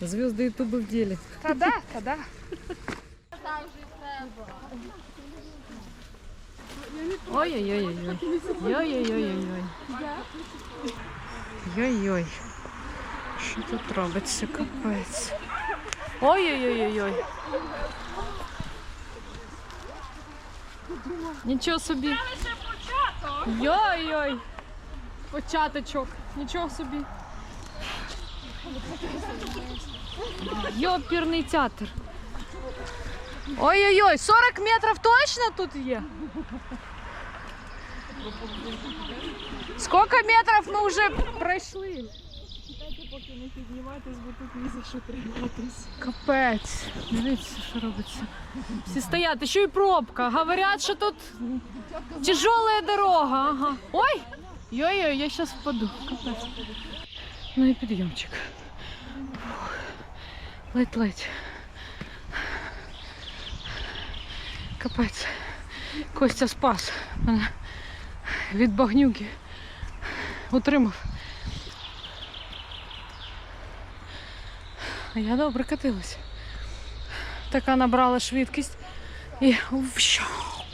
Звезды Ютуба в деле. Та да, та да. Ой-ой-ой-ой. Ой-ой-ой-ой. Ой-ой. Що тут робиться, капець. Ой-ой-ой-ой. Нічого собі. Йой-йой. Початочок. Нічого собі. Йоперний театр. Ой-ой-ой, 40 метрів точно тут є? Сколько метрів ми вже пройшли? Поки не підніматись, бо тут ні за що триматись. Капець. Дивіться, що робиться. Всі стоять, ще й пробка. Говорять, що тут тяжелая дорога. Ага. Ой! Йой-йой, я зараз впаду. Капець. Ну і підйомчик. Ледь-ледь. Капець. Костя спас мене від багнюки. Утримав. А я добре катилась. Така набрала швидкість і вщу,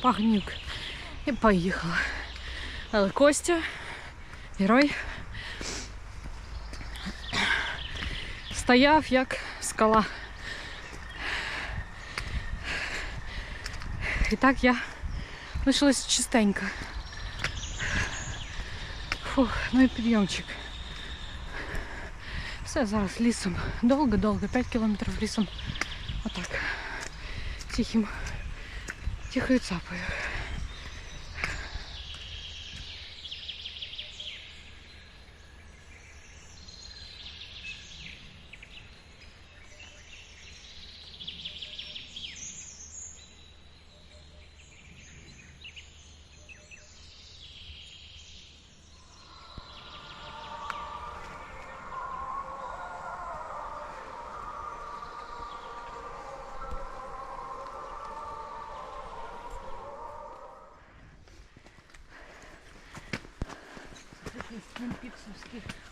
пагнюк. І поїхала. Але Костя, герой, стояв як скала. І так я лишилась чистенько. Фух, ну і підйомчик. Все зараз лісом. Довго-довго, 5 кілометрів лісом. Отак. Тихим. Тихою цапою.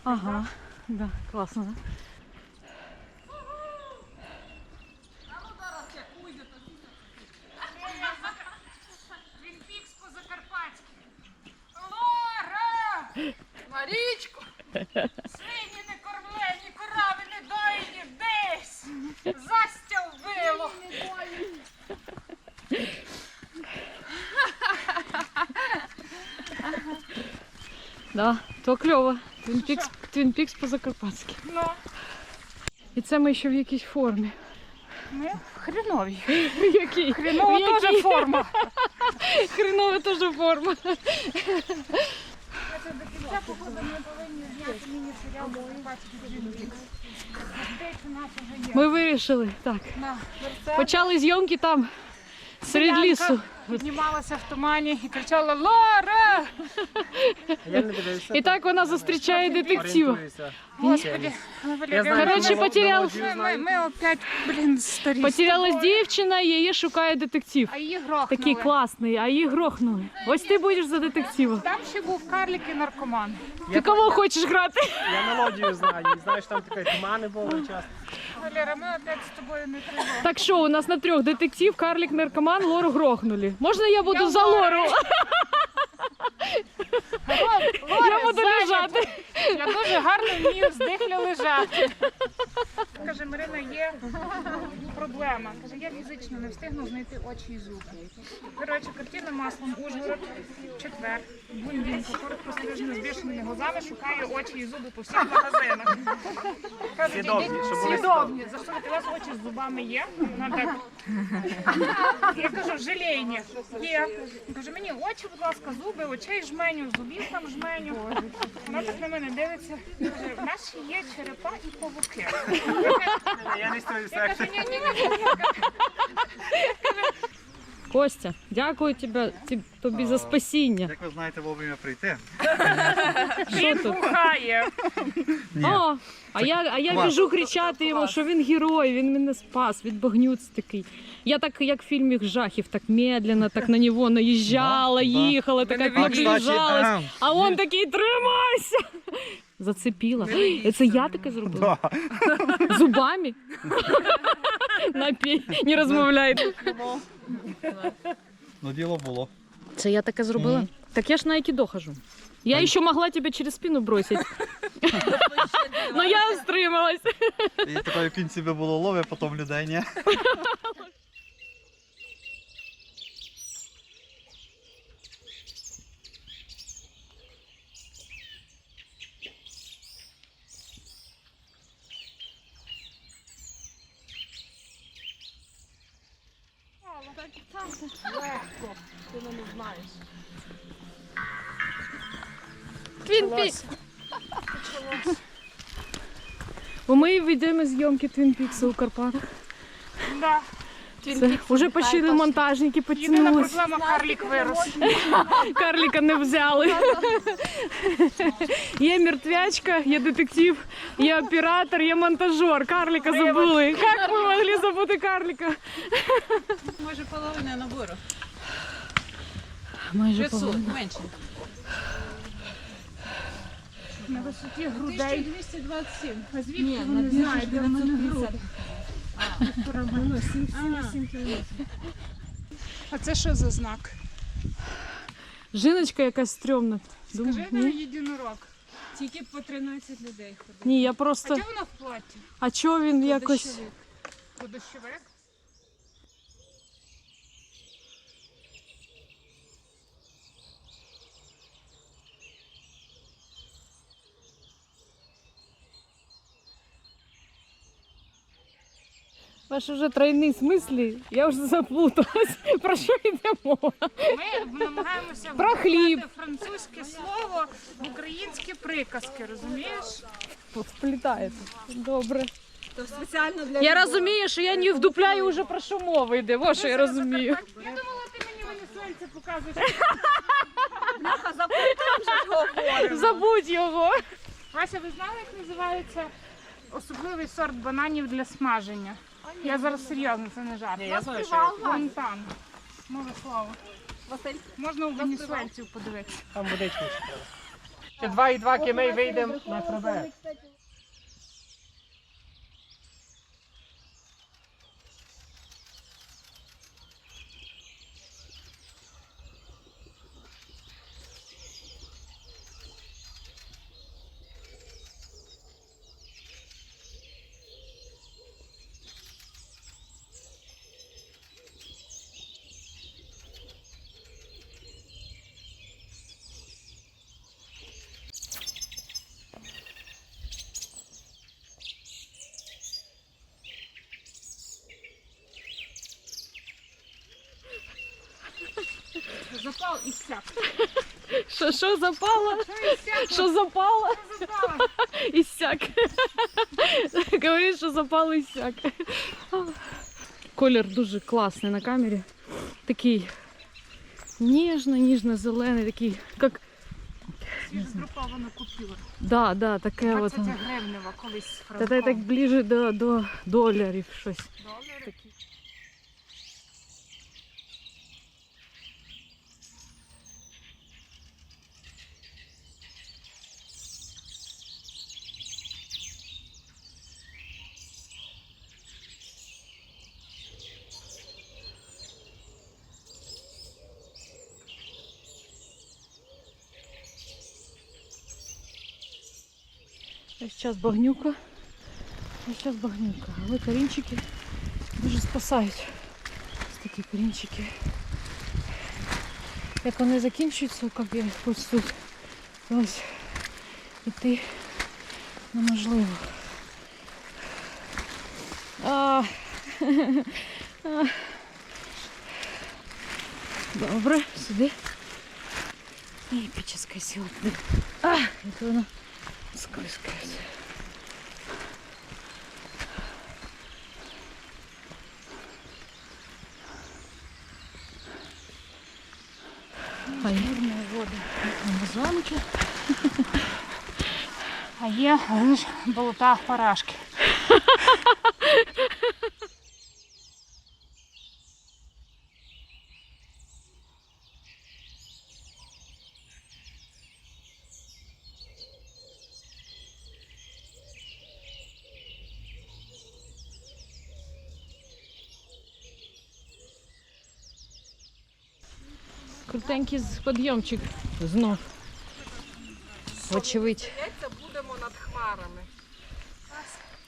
Ага, да, класно, да? По-закарпатськи. Лора! Марічко! Свині не кормлені, корави не доїні, десь! Застя вбило! Да, то кльово. Твін Пікс, Твін Пікс по-закарпатськи. Ну, І це ми ще в якійсь формі. ми хренові. Який? Хренова Який? теж форма. Хренова теж форма. Ця погода ми повинні зняти міні-серіал, бачите Твінпікс. Десь у нас вже є. Ми вирішили. Так. На. Почали зйомки там, серед Селянка лісу. Піднімалася в тумані і кричала Лора! І так вона зустрічає. Господи, Валерія, Я ми- опять, блін, старі. Потерялась дівчина, її шукає детектив. А її грохнули. Такий класний, а її грохнули. Ось ти будеш за детектива. Там ще був карлик і наркоман. Ти кого хочеш грати? Я мелодію знаю. Знаєш, там таке тумани були часто. Валера, ми опять з тобою не тривога. Так що, у нас на трьох детектив, карлик, наркоман, Лору грохнули. Можна я буду за Лору? Я буду лежати. Я дуже гарно вмію здихля лежати. Каже, Марина, є проблема. Каже, я фізично не встигну знайти очі і зуби. Коротше, картина маслом Ужгород, четвер, блондинка, коротко з бішеними глазами, шукає очі і зуби по всіх магазинах. Каже, Слідовні, щоб були слідовні. За що у вас очі з зубами є? Вона так. Я кажу, желейні. Є. Каже, мені очі, будь ласка, зуби, очей жменю, зубів там жменю. Вона так на мене дивиться. Каже, в нас ще є черепа і павуки. Я не стою Я кажу, ні, ні, ні. Костя, дякую тебе, тобі за спасіння. Як ви знаєте, вовремя прийти. Він бухає. О, а я, а я біжу кричати йому, що він герой, він мене спас, від багнюць такий. Я так, як в фільмі жахів, так медленно, так на нього наїжджала, їхала, така А, а, он такий, тримайся! Зацепила. Ой, Це я таке зробила? Зубами? Напій, не розмовляйте. Ну діло було. Це я таке зробила? Так я ж на айкідо хожу. Я ще могла тебе через спину бросити, але я стрималась. І тепер в кінці би було лове, потім людей, ні? Твін Пікс. Бо ми ведемо зйомки Твін Пікса у Карпатах. Да. Це Уже почили монтажники, Єдина проблема карлік вирос. Карліка не взяли. Є мертвячка, є детектив, є оператор, є монтажер. Карліка забули. Як ми могли забути карліка? Може половина набору. Майже 500, менше. На висоті грудей. 1227. А звідки ви не знаєте? 1950. Пробило 7 кілометрів. А це що за знак? Жіночка якась стрьомна. Скажи на ні? єдинорог. Тільки по 13 людей ходить. Ні, я А просто. вона в платі? А чого він якось. Подощовик. Подощовик? Ваш уже тройні смислі, я вже заплуталась. Про що йде мова? Ми намагаємося Про хліб. вплітати французьке слово в українські приказки, розумієш? Сплітаєте. Добре. То спеціально для Я розумію, що я не вдупляю вже про що мова йде. Во що я розумію. Я думала, ти мені венесуельця показуєш. Бляха, говоримо. Забудь його. Вася, ви знали, як називається особливий сорт бананів для смаження? Я зараз серйозно, це не жарт. Я знаю, що там. Нове слово. Василь, Можна у венесуельців подивитися. Там водичку ще треба. Ще два і два кімей вийдемо на хребет. Що, що запало? Що? Запала. І. Говорить, що запало і сяк. Колір дуже класний на камері. Такий ніжно, ніжно-зелений, такий, як. Свіжогрупована купюра. Да, да, таке от. 20 гривнева колись Та так ближе до, до доларів щось. Долари. Час багнюка. Час багнюка. Але корінчики дуже спасають. Такі корінчики. Як вони закінчуються, як ось тут, ось іти неможливо. А. Добре, сюди. Епическая сила. А, это оно скользкое. А є води. Амазонки. А є е, ж, болота парашки. Крутенький з- підйомчик знов. Вочевидь. будемо над хмарами.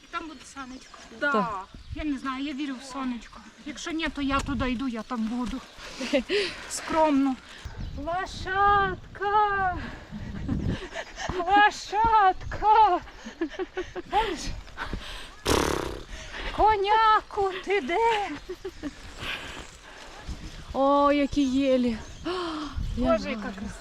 І там буде сонечко. Да. Я не знаю, я вірю в сонечко. Якщо ні, то я туди йду, я там буду. Скромно. Лошадка! Лошадка! Коняку, ти де? О, які єлі. Боже, яка краса.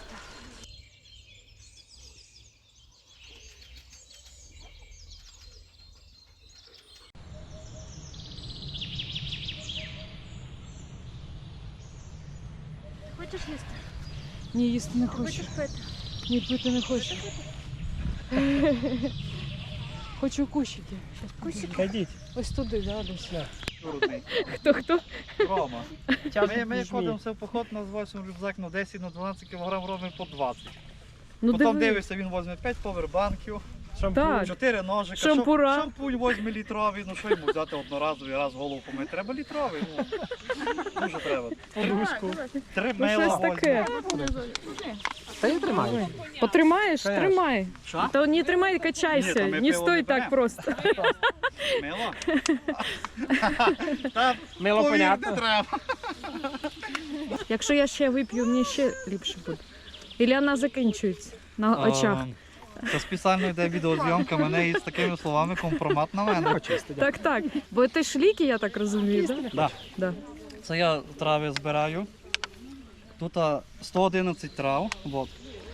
Хочеш їсти? Ні, їсти не хочу. Хочеш пити? Ні, пити не хочу. Хочу кущики. Щас піду. Йдіть. Ось туди, да, десь. Рудний. Хто хто? Рома. Ми, ми візьміть. ходимося в поход, називаємо рюкзак на 10-12 кг, робимо по 20. Ну Потім диви. дивишся, він візьме 5 повербанків, Шампунь. Так. 4 ножика, Шампура. шампунь візьме літровий, ну що йому взяти одноразовий, раз голову помити. Треба літровий, ну. Дуже треба. Подушку. Три Ну, мила щось таке. Та я тримаю. Потримаєш? Конечно. Тримай. Що? Та не тримай, Ні, качайся. ми Не пиво стой не так беремо. просто. Мило? Та Мило повір, не понятно. треба. Якщо я ще вип'ю, мені ще ліпше буде. Ілля вона закінчується на очах. Це спеціально йде відеозйомка мене із такими словами компромат на мене. Так, так. Бо ти ж ліки, я так розумію, так? Да. Да. Це я трави збираю. Тут а, 111 трав, от,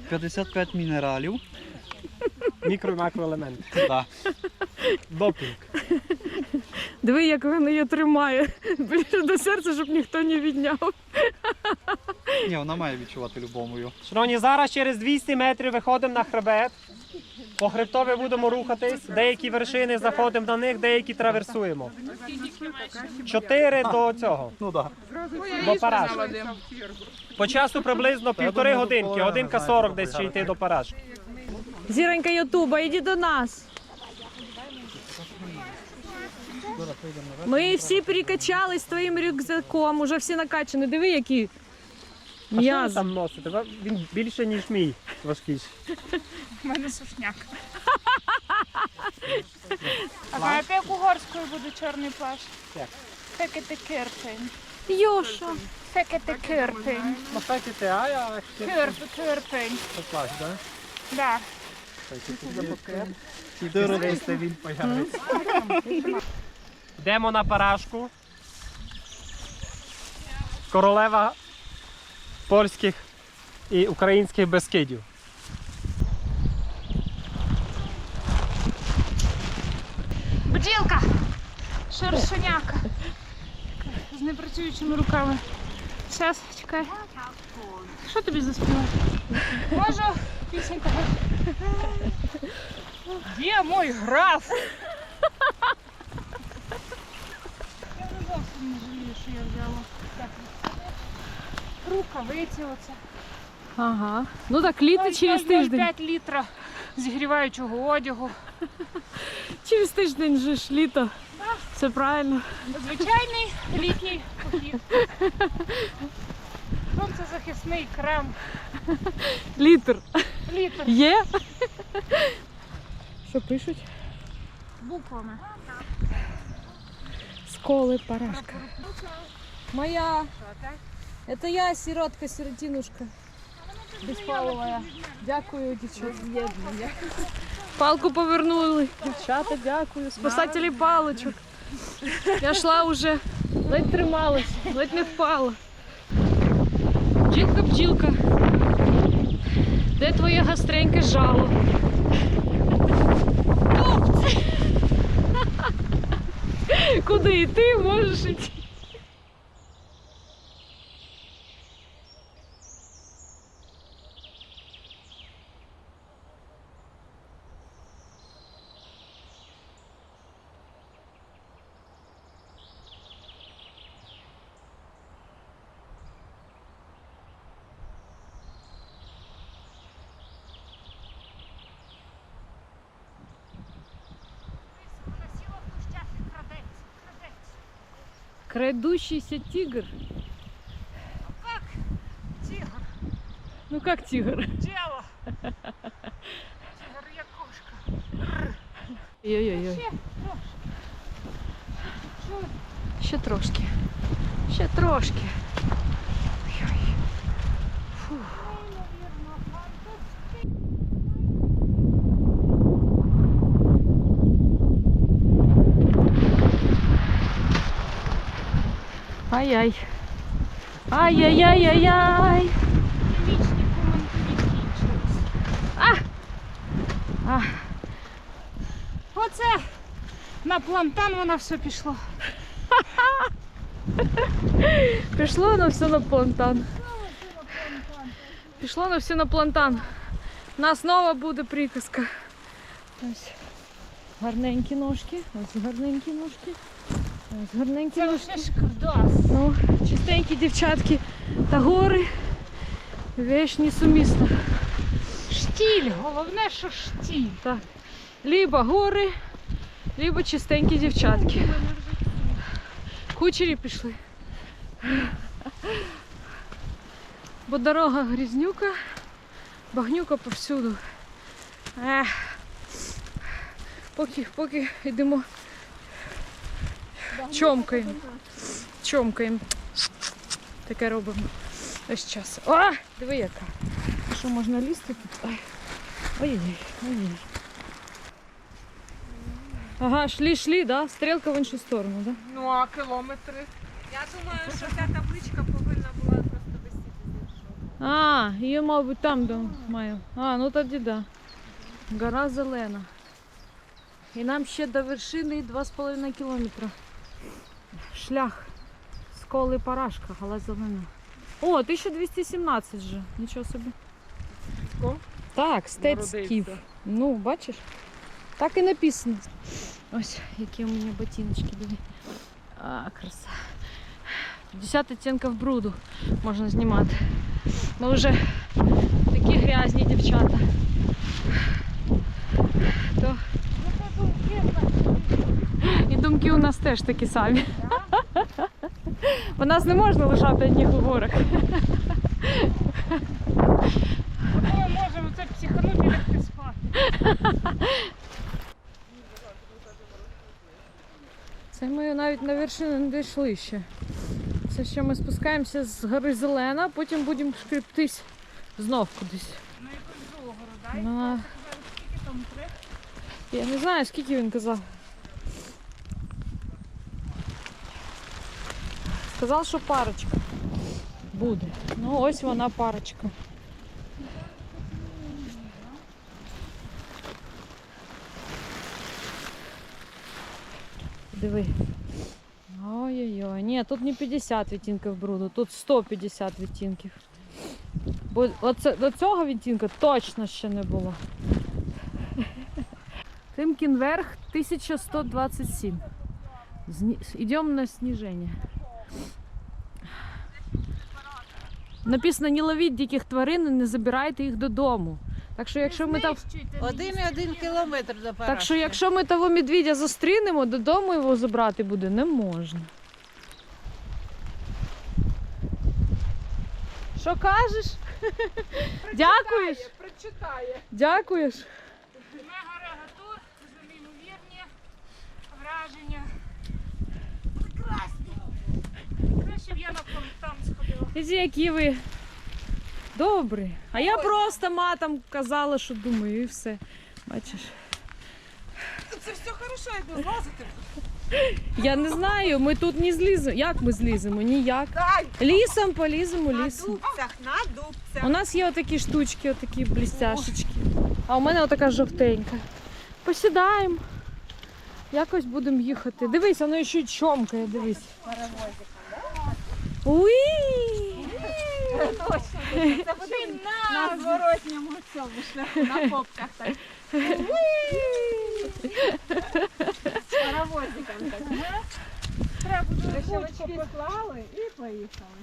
55 мінералів. Мікро і макроелементи. Да. Допінг. Диви, як він її тримає. Ближче до серця, щоб ніхто не відняв. Ні, вона має відчувати любомою. Шановні, зараз через 200 метрів виходимо на хребет. По хребтові будемо рухатись. Деякі вершини заходимо на них, деякі траверсуємо. Чотири до цього. Ну так. До параж. По часу приблизно півтори годинки, годинка 40 десь ще йти до параж. Зіронька Ютуба, іди до нас. Ми всі перекачались твоїм рюкзаком, уже всі накачані. Диви, які А що ви м'язи. там носите? Він більше, ніж мій важкий. У мене сушняк. А знаєте, як угорською буде чорний плащ? Як? Фекете кирпень. Йоша. Фекете кирпень. Поставте а я Кирп, кирпень. плащ, так? Да. Він появиться. Йдемо на парашку. Королева польських і українських безкидів. Бджілка! Шершеняка. З непрацюючими руками. Зараз, чекай. Що тобі заспівати? Можу пісенька. Де мой граф? Я вже зовсім не жалію, що я взяла. Так. Рукавиці оце. Ага. Ну так, літо через тиждень. 5 літра зігріваючого одягу. Через тиждень же ж літо. Це правильно. Звичайний літній похід. Сонцезахисний крем. Літр. Літр Є? Що пишуть? буквами. Сколи парашка. Моя. Это я, сиротка, сиротинушка. Безпалова. Дякую, дівчата. Палку повернули. Дівчата, дякую. Спасателі паличок. Я йшла уже, ледь трималась, ледь не впала. Бджілка, бджілка. Де твоє гастреньке жало? Куди йти можеш йти? Крадущийся тигр. Тигр. Ну як тигр? Діло. Говорю, як кошка. Ой-ой-ой. Ще трошки. Ще трошки. Ой-ой. Фу. Ай-яй. Ай-яй-яй-яй-яй. Вічні. А, Оце на плантан воно все пішло. Пішло на все на плантан. Пішло на все на плантан. У нас нова буде приказка. Ось гарненькі ножки, ось гарненькі ножки. Гарненькі Це вже. Ну, чистенькі дівчатки та гори. Вещь несумісна. Штіль, головне, що штіль. Так. Либо гори, либо чистенькі дівчатки. Кучері пішли. Бо дорога грізнюка, багнюка повсюду. Ех. Поки, поки йдемо. Чомкаємо. Чомкаємо. Таке робимо. Весь час. О! Диви яка. Що можна лізти тут? Ой-ой, ой-ой. Ага, шли, шли, да? Стрелка в іншу сторону, да? Ну а кілометри. Я думаю, що ця табличка повинна була просто висіти з. А, її, мабуть, там де маю. А, ну тоді да. Гора зелена. І нам ще до вершини 2,5 кілометра. Шлях. Сколи парашка, гала зелена. О, 1217 же. Нічого собі. Так, стецьків. Ну, бачиш? Так і написано. Ось, які у мене ботиночки диви. А, краса. 50 оттінків бруду можна знімати. Ми вже такі грязні дівчата. То... І думки у нас теж такі самі. Бо нас не можна лишати одних у горах. Ми можемо це психанути і лягти спати. Це ми навіть на вершину не дійшли ще. Це ще ми спускаємося з гори Зелена, потім будемо шкрептись знов кудись. Ну якусь другу гору, три? Я не знаю, скільки він казав. Сказав, що парочка буде. Ну, ось вона парочка. Диви. Ой-ой-ой. Ні, тут не 50 відтінків бруду, тут 150 відтінків. Бо оце, до цього відтінка точно ще не було. Тимкінверх 1127. Зні... Идем на снижение. Написано, не ловіть диких тварин і не забирайте їх додому. Так що якщо ми там. Один і один кілометр до парашки. Так що якщо ми того медведя зустрінемо, додому його забрати буде не можна. Що кажеш? Дякуєш? Прочитає. Дякуєш? Мега-регатур, це неймовірні враження. Прекрасні. Краще б я на які ви добрі. А я просто матом казала, що думаю, і все. Бачиш. Це все хорошо, як злазити. Я не знаю, ми тут не зліземо. Як ми зліземо? Ніяк. Лісом поліземо, лісом. На дубцях, на дубцях. У нас є отакі штучки, отакі блістяшечки. А у мене отака жовтенька. Посідаємо. Якось будемо їхати. Дивись, воно ще й чомкає, дивись. Уї! Це буде на зворотньому цьому шляху, на попках так. З паровозиком так. Треба буде Речовички склали і поїхали.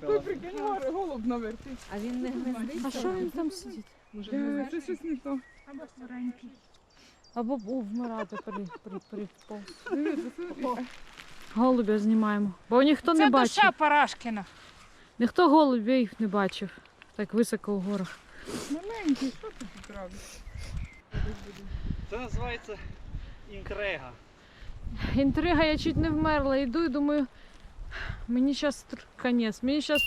Ти прикинь, горе, голуб наверху. А він не гнездить. А що він там сидить? Е, Це щось не то. або старенький. Або був вмирати при, при, при, повз. Дивіться, це- Голубя знімаємо. Бо ніхто не Це бачить. душа Парашкіна. Ніхто голубів не бачив так високо у горах. Маленький, що ти тут робиш? Це називається інтрига. Інтрига, я чуть не вмерла. Йду і думаю, мені зараз конець, мені зараз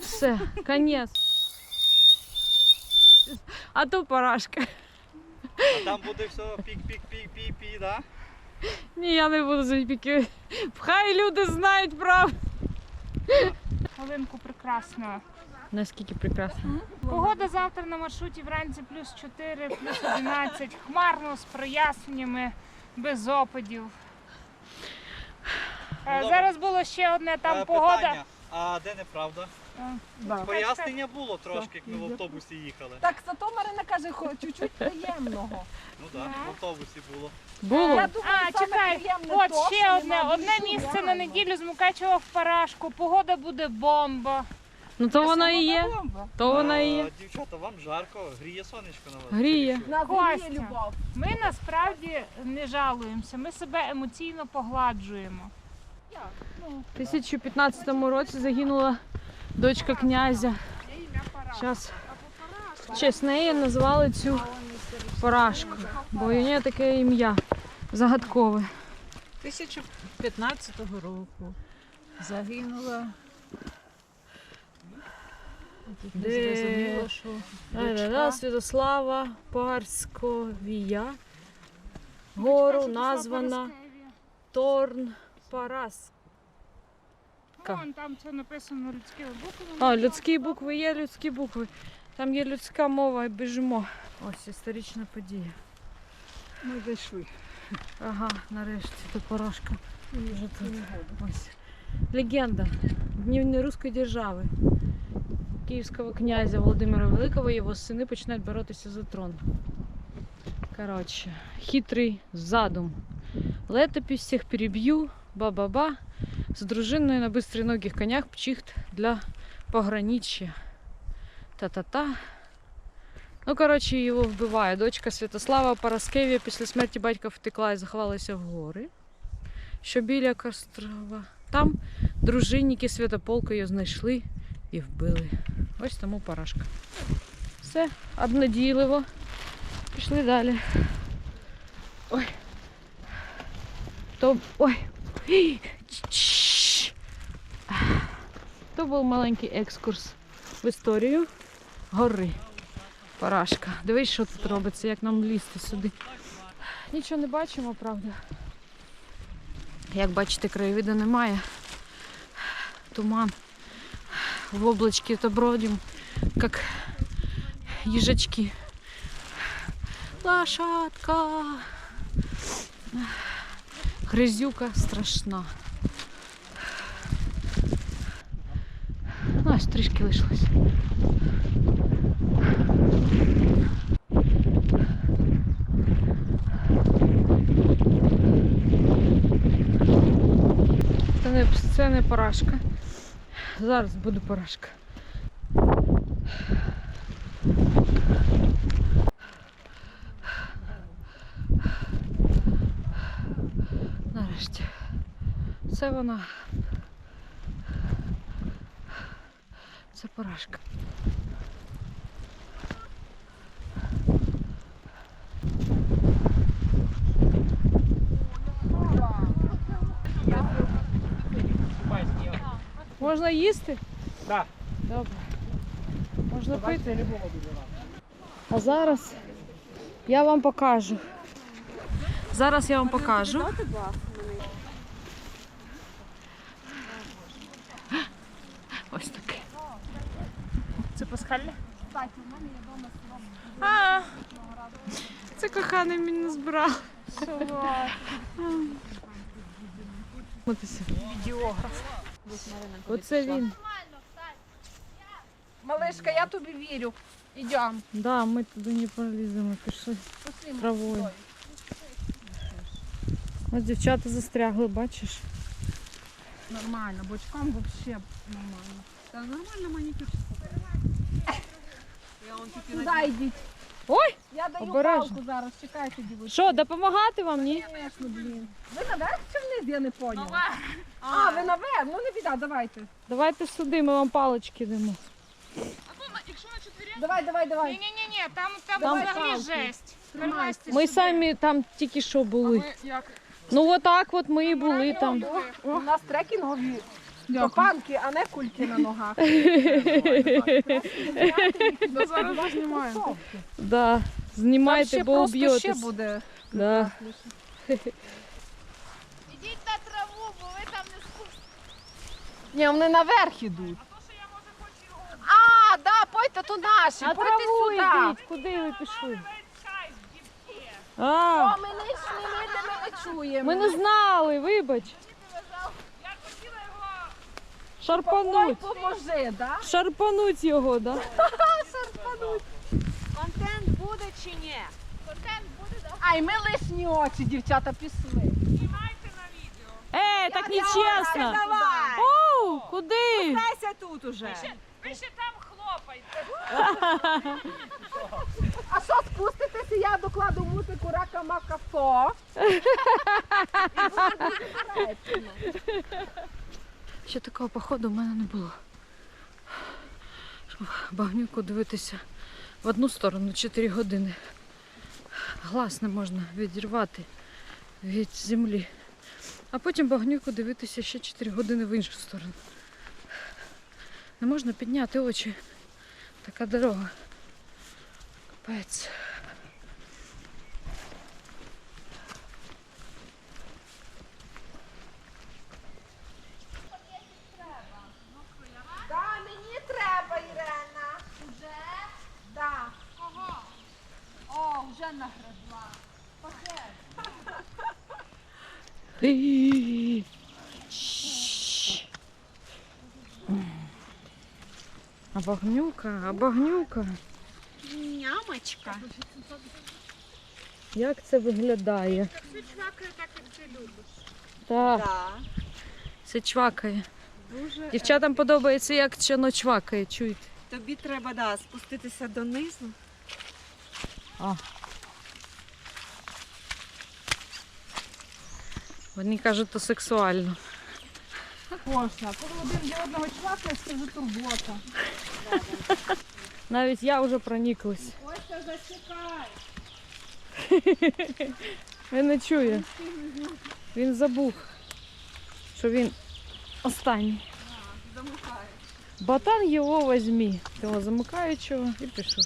все, конець. А то парашка. А там буде все пік-пік-пік-пік-пік, да? Ні, я не буду звідки. Хай люди знають правду. Хвилинку прекрасно. Наскільки прекрасно. Погода завтра на маршруті вранці плюс 4, плюс 11. Хмарно з проясненнями, без опадів. Е. Зараз було ще одне там Е, погода. Питання, а де неправда? Е, Пояснення було трошки, як ми в автобусі їхали. Так, зато Марина каже, хо- чуть-чуть приємного. Ну так, в автобусі було. Було. Я думаю, А, чекай, от то, ще одне. Одне місце на неділю з Мукачева в Парашку. Погода буде бомба. Ну то вона і є. Бомба. То вона і є. Дівчата, вам жарко, гріє сонечко на вас. Гріє. Костя. любов. Ми насправді не жалуємося, ми себе емоційно погладжуємо. У 2015 році загинула дочка князя. Зараз в честь неї назвали цю поражку, бо у неї таке ім'я загадкове. 2015 року загинула. Де? зрозуміло, що дочка. Святослава Парськовія. Гору названа Торн Парас. Вон там це написано людськими буквами. А, людські букви є людські букви. Там є людська мова і біжимо. Ось історична подія. Ми зайшли. Ага, нарешті то поражка. Вже тут. Ось. Легенда. Дневні руської держави. Київського князя Володимира Великого і його сини починають боротися за трон. Коротше, хитрий задум. Летопись всіх переб'ю, ба-ба-ба. З дружиною на бистроногих конях пчихт для пограничья. Та-та-та. Ну, коротше, його вбиває. Дочка Святослава Параскевія після смерті батька втекла і заховалася в гори, що біля Кострова. Там дружинники Святополка її знайшли і вбили. Ось тому парашка. Все, обнадійливо. Пішли далі. Ой. То. Ой. То був маленький екскурс в історію гори. Парашка. Дивись, що тут робиться, як нам лізти сюди. Нічого не бачимо, правда. Як бачите, краєвиду немає. Туман. В облачке то бродим, как їжачки. Лошадка. Грязюка страшна. Ну, трішки лишилось. Це не, це не поражка. Зараз буде поражка. Нарешті. Це вона. Це поражка. Можна їсти? Так. Добре. Можна пити. А зараз я вам покажу. Зараз я вам покажу. Ось таке. Це пасхальне? А, Це коханий мені назбирав. відеограф. Оце він. Малишка, я тобі вірю. Ідемо. Да, ми туди не проліземо, пішли травою. Ось дівчата застрягли, бачиш? Нормально, бочком взагалі нормально. Та нормально манікюр. Туди йдіть. Ой! Я даю Обережно. палку зараз, чекайте, дівчата. Що, допомагати вам, ні? Звісно, блін. Ви наверх чи вниз, я не поняла. А, ви наверх, ну не біда, давайте. Давайте сюди, ми вам палички дамо. Давай, давай, давай. Ні-ні-ні, там, там Там взагалі палки. жесть. Перелазьте Ми сюди. самі там тільки що були. Ви як? Ну отак от ми і були там. У нас трекінгові топанки, а не кульки на ногах. Зараз. Да. Знімайте, бо просто ще буде. Да. Ідіть на траву, бо ви там не спустите. Ні, вони наверх ідуть. А, да, пойте то наші, А пойте траву сюди. йдіть, куди ви пішли? О, А, ми не йшли, ми тебе не чуємо. ми не знали, вибач. Ой, Шарпануть. поможи, да? Шарпануть його, да? Контент буде чи ні? Контент буде, да? Ай, ми лишні очі, дівчата, пішли. Ей, так нечесно. Давай! Оу, куди? Тайся тут уже. Ви ще там хлопайте. А що спуститеся, я докладу музику рака мака фо. Ще такого походу в мене не було. Щоб багнюку дивитися в одну сторону 4 години. Глаз не можна відірвати від землі. А потім багнюку дивитися ще 4 години в іншу сторону. Не можна підняти очі. Така дорога. Капець. Да, мені треба, Ірена. Уже? Да. Кого? О, вже нагребла. Ей. Щ. А багнюка, а багнюка. Нямочка. Як це виглядає? Все чвакає так, як ти любиш. Так, Так. це чвакає. Дуже. Дівчатам подобається, як воно чвакає, чуєте? Тобі треба да, спуститися донизу. Вони кажуть, то сексуально. Кошна, коли один для одного чувака, це вже турбота. Навіть я вже проніклась. Ось це зачекай. Він не чує. Він забув, що він останній. Ботан його возьмі. Того замикаючого і пішов.